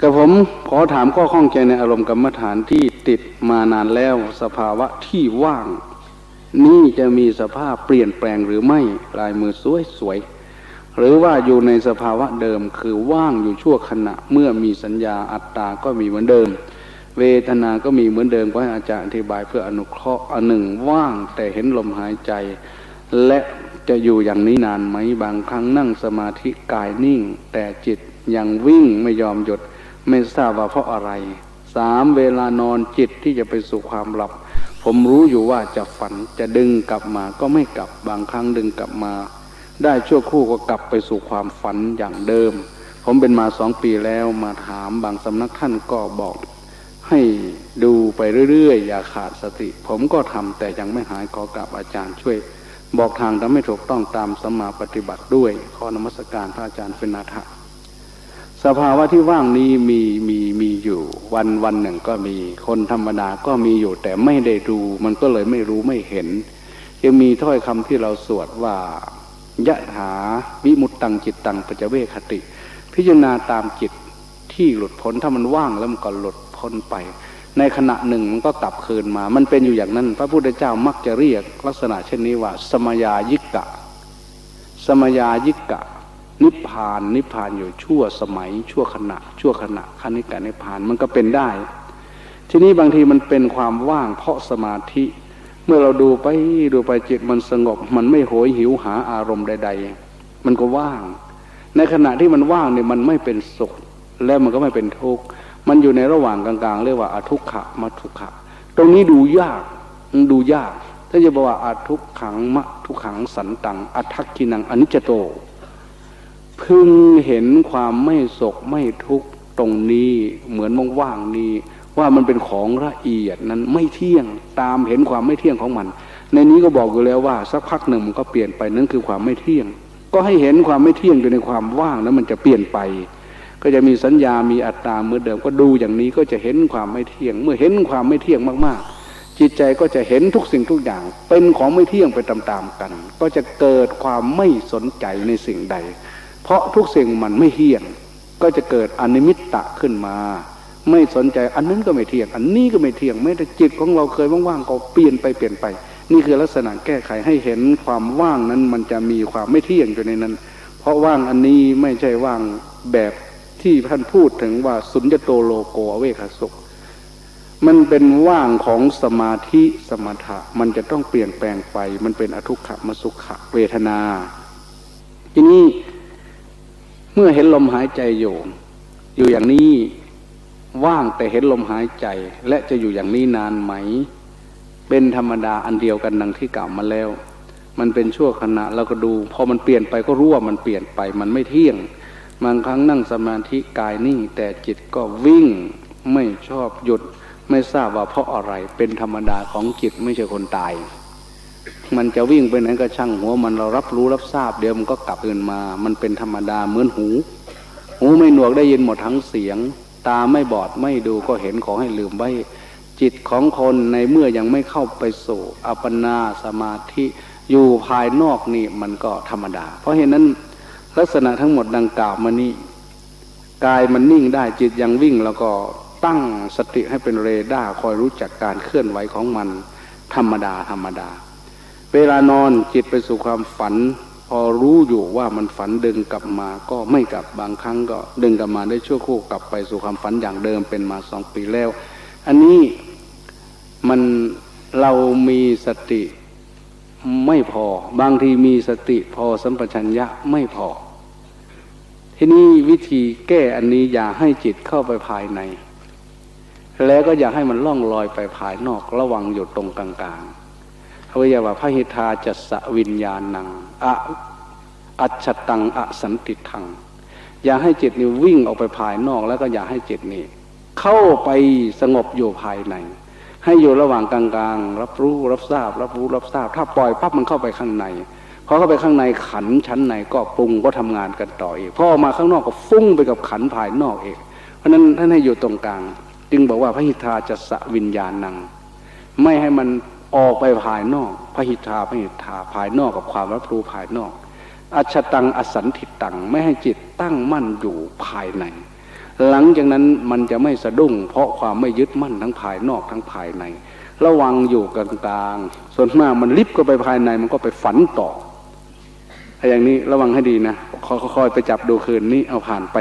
กับผมขอถามข้อข้องใจในอารมณ์กรรมฐานที่ติดมานานแล้วสภาวะที่ว่าง นี่จะมีสภาพเปลี่ยนแปลงหรือไม่ลายมือสวยสวยๆหรือว่าอยู่ในสภาวะเดิมคือว่างอยู่ชั่วขณะเมื่อมีสัญญาอัตตาก็มีเหมือนเดิม เวทนาก็มีเหมือนเดิมก็ให้อาจารย์อธิบายเพื่ออนุเคราะห์อันหนึ่งว่างแต่เห็นลมหายใจ และจะอยู่อย่างนี้นานไหมบางครั้งนั่งสมาธิกายนิ่ง แต่จิตยังวิ่งไม่ยอมหยุด ไม่ทราบว่าเพราะอะไรสามเวลานอนจิตที่จะไปสู่ความหลับ ผมรู้อยู่ว่าจะฝันจะดึงกลับมาก็ไม่กลับบางครั้งดึงกลับมา ได้ชั่วครู่ก็กลับไปสู่ความฝันอย่างเดิม ผมเป็นมาสองปีแล้วมาถามบางสำนักท่านก็บอก ให้ดูไปเรื่อยๆ อย่าขาดสติ ผมก็ทำแต่ยังไม่หายขอกราบอาจารย์ช่วย บอกทางทำให้ถูกต้องตามสมมาปฏิบัติด้วยขอนมัสการพระอาจารย์เฟนาทะ สภาวะที่ว่างนี้มีมีมีอยู่ วันวันหนึ่งก็มีคนธรรมดาก็มีอยู่แต่ไม่ได้ดู มันก็เลยไม่รู้ไม่เห็น ยังมีถ้อยคำที่เราสวดว่ายะถาวิมุตตังจิตตังปัจเจเวคติ พิจารณาตามจิตที่หลุดพ้นถ้ามันว่างแล้วมันก็หลุดพ้นไป ในขณะหนึ่งมันก็กลับคืนมา มันเป็นอยู่อย่างนั้น พระพุทธเจ้ามักจะเรียกลักษณะเช่นนี้ว่า สมยายิกะ สมยายิกะ นิพพานนิพพานอยู่ชั่วสมัย ชั่วขณะ ชั่วขณะขันิกานิพพานมันก็เป็นได้ ทีนี้บางทีมันเป็นความว่างเพราะสมาธิ เมื่อเราดูไปดูไปจิตมันสงบ มันไม่โหยหิวหาอารมณ์ใด ๆ มันก็ว่าง ในขณะที่มันว่างเนี่ยมันไม่เป็นสุข แล้วมันก็ไม่เป็นทุกข์มันอยู่ในระหว่างกลางๆ เรียกว่าอาทุกขะมัทุกขะ ตรงนี้ดูยากดูยาก ถ้าจะบอกว่าอาทุกขังมะทุกขังสันตังอัทักกินังอนิจจโต พึงเห็นความไม่โศกไม่ทุกข์ตรงนี้เหมือนว่างๆนี้ ว่ามันเป็นของละเอียดนั้นไม่เที่ยงตามเห็นความไม่เที่ยงของมัน ในนี้ก็บอกอยู่แล้วว่าสักพักหนึ่งมันก็เปลี่ยนไปนั่นคือความไม่เที่ยง ก็ให้เห็นความไม่เที่ยงอยู่ในความว่างแล้วมันจะเปลี่ยนไป ก็จะมีสัญญามีอัตตาเมื่อเดิมก็ดูอย่างนี้ก็จะเห็นความไม่เที่ยง เมื่อเห็นความไม่เที่ยงมากๆจิตใจก็จะเห็นทุกสิ่งทุกอย่าง เป็นของไม่เที่ยงไปตามๆกัน ก็จะเกิดความไม่สนใจในสิ่งใด เพราะทุกสิ่งมันไม่เที่ยง ก็จะเกิดอนิมิตตะขึ้นมา ไม่สนใจอันนั้นก็ไม่เที่ยง อันนี้ก็ไม่เที่ยงไม่แต่จิตของเราเคยว่างๆก็เปลี่ยนไปเปลี่ยนไป นี่คือลักษณะแก้ไขให้เห็นความว่างนั้นมันจะมีความไม่เที่ยงอยู่ในนั้น เพราะว่างอันนี้ไม่ใช่ว่างแบบที่ท่านพูดถึงว่าสุญญโตโลโกเวคสุขมันเป็นว่างของสมาธิสมถะมันจะต้องเปลี่ยนแปลงไป มันเป็นอทุกขมสุขะเวทนา ทีนี้ เมื่อเห็นลมหายใจอยู่ อยู่อย่างนี้ว่างแต่เห็นลมหายใจ และจะอยู่อย่างนี้นานไหม เป็นธรรมดาอันเดียวกันดังที่กล่าวมาแล้ว มันเป็นชั่วขณะเราก็ดู พอมันเปลี่ยนไปก็รู้ว่ามันเปลี่ยนไป มันไม่เที่ยงบางครั้งนั่งสมาธิกายนิ่ง แต่จิตก็วิ่งไม่ชอบหยุด ไม่ทราบว่าเพราะอะไรเป็นธรรมดาของจิตไม่ใช่คนตาย มันจะวิ่งไปไหนก็ช่างหัวมันเรารับรู้รับทราบเดี๋ยวมันก็กลับเอื่นมา มันเป็นธรรมดาเหมือนหู หูไม่หนวกได้ยินหมดทั้งเสียง ตาไม่บอดไม่ดูก็เห็นขอให้ลืมไว้ จิตของคนในเมื่อยังไม่เข้าไปสู่อัปปนาสมาธิอยู่ภายนอกนี่มันก็ธรรมดา เพราะเหตุนั้นลักษณะทั้งหมดดังกล่าวมานี้กายมันนิ่งได้จิตยังวิ่งแล้วก็ตั้งสติให้เป็นเรดาร์คอยรู้จักการเคลื่อนไหวของมัน ธรรมดาธรรมดา เวลานอนจิตไปสู่ความฝัน พอรู้อยู่ว่ามันฝันดึงกลับมาก็ไม่กลับบางครั้งก็ดึงกลับมาได้ชั่วครู่กลับไปสู่ความฝันอย่างเดิมเป็นมาสองปีแล้ว อันนี้มันเรามีสติไม่พอ บางทีมีสติพอสัมปชัญญะไม่พอ ที่นี่วิธีแก้อันนี้อย่าให้จิตเข้าไปภายใน แล้วก็อย่าให้มันล่องลอยไปภายนอกระวังอยู่ตรงกลางๆ เขาเรียว่าพระหิทาจัสวิญญาณังอะอัจฉตังอสันติทัง อย่าให้จิตนี่วิ่งออกไปภายนอกแล้วก็อย่าให้จิตนี่เข้าไปสงบอยู่ภายใน ให้อยู่ระหว่างกลางๆ รับรู้รับทราบ รับรู้รับทราบ ถ้าปล่อยปั๊บมันเข้าไปข้างในพอเข้าไปข้างในขันชั้นในก็ปรุงก็ทำงานกันต่ออีกพอออกมาข้างนอกก็ฟุ้งไปกับขันภายนอกเองเพราะนั้นท่านให้อยู่ตรงกลาง จึงบอกว่าพระหิทธาจะสะวิญญาณัง ไม่ให้มัน ออกไปภายนอกพระหิทธาพระหิทธาภายนอกกับความรับรู้ภายนอก อัจฉตังอสันติตังไม่ให้จิตตั้งมั่นอยู่ภายใน หลังจากนั้นมันจะไม่สะดุ้ง เพราะความไม่ยึดมั่นทั้งภายนอกทั้งภายใน ระวังอยู่กลางๆส่วนมากมันลิบก็ไปภายในมันก็ไปฝันต่อไอ้อย่างนี้ระวังให้ดีนะค่อยๆไปจับดูคืนนี้เอาผ่านไป